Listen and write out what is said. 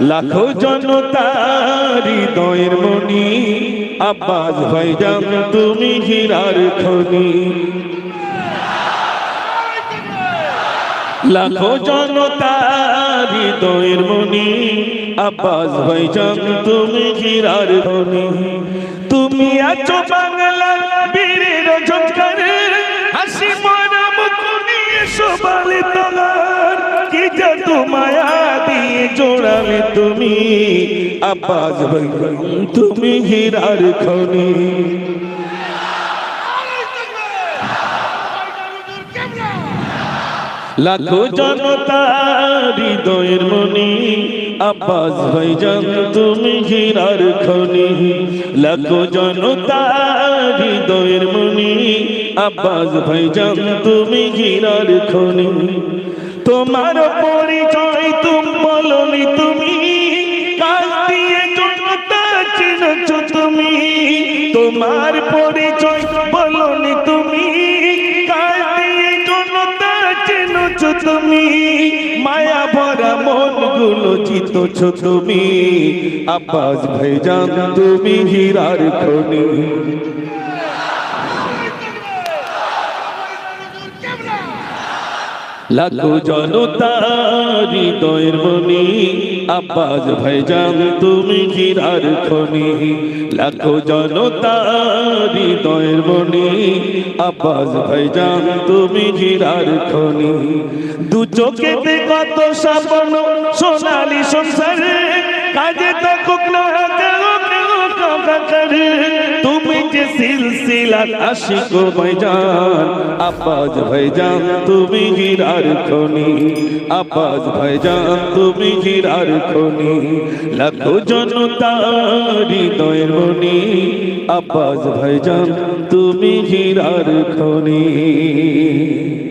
লাখো জনতার হৃদয়ের মনি আব্বাস ভাইজান তুমি হীরার খনি। লাখো জনতার হৃদয়ের মনি আব্বাস ভাইজান তুমি হীরার খনি। তুমি আছো বাংলার বীরের ঝঙ্কারে হাসি মরা মুখ নিয়ে সবালে তোমার জাদু মায়া দিয়ে জোড়ালে তুমি আব্বাস ভাইজান তুমি হীরার খনি। লাখো জনতা হৃদয়ের মনি আব্বাস ভাইজান তুমি হীরার খনি। লাখো জনতা হৃদয়ের মনি আব্বাস ভাইজান তুমি হীরার খনি। তোমার পরিচয় তুমি বলনি তুমি। তুমি। তোমার পরিচয় বলনি তুমি। তুমি। মায়া ভরা মনগুলো চিতছ তুমি। আব্বাস ভাইজান, তুমি হীরার খনি। লাখো জনতা হৃদয়ের মনি আব্বাস ভাইজান তুমি হীরার খনি লাখো জনতা হৃদয়ের মনি আব্বাস ভাইজান তুমি হীরার খনি দু চোখেতে কত স্বপ্ন সোনালি সংসারে কাজে কাকারে তুমি যে সিলসিলা আশিক ভাইজান আপাজ ভাইজান, তুমি হীরার খনি। আপাজ ভাইজান, তুমি হীরার খনি। লাখো জনতা হৃদয়ের মনি আব্বাস ভাইজান, তুমি হীরার খনি।